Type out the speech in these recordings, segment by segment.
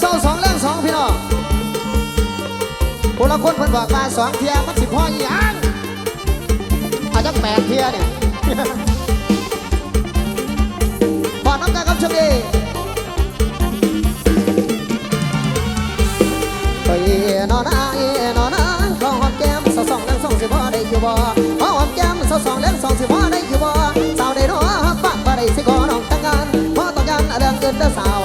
เศร้าสองเรื่องสองพี่น้องคนละคนเพิ่นบอกมาสองเทียมันสิพ่ออีหยังอาจจะแปดเทียเนี่ยบอกน้ำกันครับช่วงนี้ไปนอนอ้ายนอนอ้ายขอหอมแก้มสาวสองเรื่องสองสิบ่ได้อยู่บ่ขอหอมแก้มสาวสองเรื่องสองสิบ่ได้อยู่บ่สาวได้น้อปากบ่ได้สิขอน้องแต่งงานพอต้องการเรื่องเงินเด้อสาว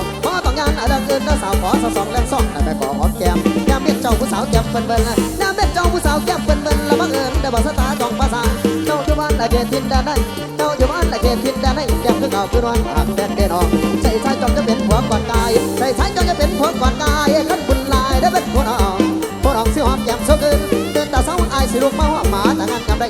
เรื่องเงินเด้อสาวขอสาวสองเรื่องสองได้ไปขอหอมแก้มยามเม็ดเจ้าผู้สาวแก้มเปิ้นเปิ้นยามเม็ดเจ้าผู้สาวแก้มเปิ้นเปิ้นแล้วบังเอิญได้บ่สตาร์ต้องประสาเจ้าอยู่บ้านละเขตทินแดนนั้เจ้าอยู่บ้านละเขตทินแดนนั้แก้มคือเก่าคือน้อยหากแดนเด่นออกใส่ใส่จอมจะเป็นผัวก่อนกายใส่ใส่จอมจะเป็นผัวก่อนกายขันบุญลายได้เป็นผัวน้องผัวน้องสิหอมแก้มโซกึนเดินตาเสาอายสิลูกมาหอมหมาแต่งานกันได้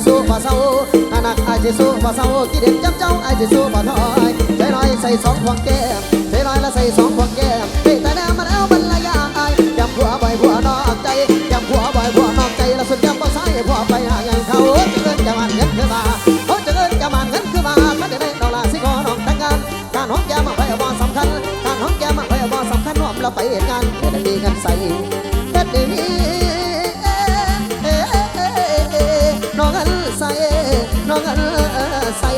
นักอายสิสู้บ่เศร้าอนักไอายสิสู้บ่เศร้ากี่เด็กจำเจ้าไอายสิสู้บ่ถอยใส่น้อยใส่สองพวงแก้มใส่น้อยแล้วใส่สองพวงแก้มเฮ้แต่แน่มันแล้วมันละยาอยจำผัวบ่อยผัวนอกใจจำผัวบ่อยผัวนอกใจแล้วสุดจำบ่ใส่ผัวไปหาเงินเขาจะเงินจะมันเงินคือมาเขาจะเงินจะมันเงินคือมาถ้าได้ดอกลาสิขอน้องแต่งงานการห้อมแก้มมันไปบ่สำคัญการห้อมแก้มมันไปบ่สำคัญหอมเราไปเหตุงานเฮ็ดให้มีเงินใส่ น้องใส่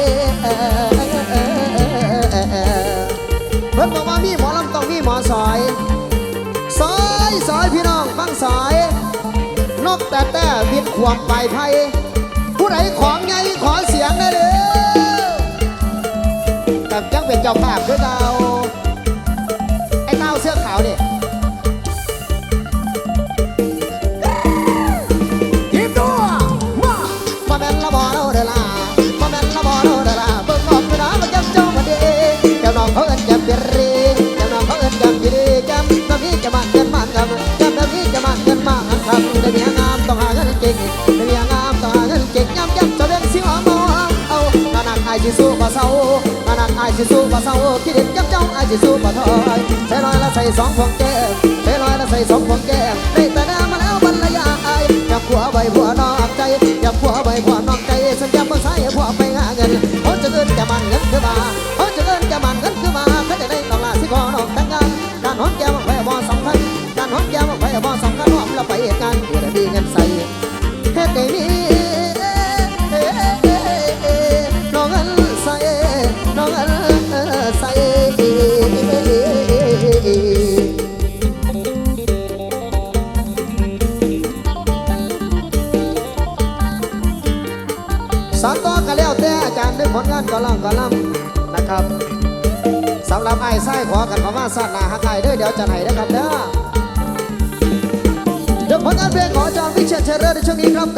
เพิ่นบอกว่ามีหมอลำต้องมีหมอสอยสอยสอยพี่น้องฟังสอยนกแต่แต่บิดขวมไปไทยผู้ใดของไงขอเสียงได้เลยกับจังเป็นเจ้าภาพคือเราไอ้เต้าเสื้อขาวนี่ที สิสู้บ่เศร้านานักอายสิสู้บ่เศร้าคิดเด็ดจับเจ้าอายสิสู้บ่ถอยใส่น้อยละใส่สองพวงแก้มใส่น้อยละใส่สองพวงแก้มได้แต่น้ำมาแล้วบรรยายจับผัวใบผัวนอกใจจับผัวใบผัวนอกใจสัญญาบ่ใส่ผัวไปหาเงินเขาจะเงินจะมันเงินคือมาเขาจะเงินจะมันเงินคือมาเขาจะได้ต้องลาสิขอน้องแต่งงานการหอมแก้มไปบ่สำคัญการหอมแก้มไปบ่สำคัญหอมเราไปเหตุการณ์เพื่อได้เงินใส่เฮ็ดได้มีน้ สอนต่อก็แล้วแต่อาจารย์นึกผลงานก็ล่องก็ล่ำนะครับสำหรับไอ้ไส้ขอกันขอมาสัตว์นาฮักไอ้เด้อเดี๋ยวจะไหนนะครับเด้อเดี๋ยวผลงานเพลงของอาจารย์วิเชียรเชยเรอในช่วงนี้ครับ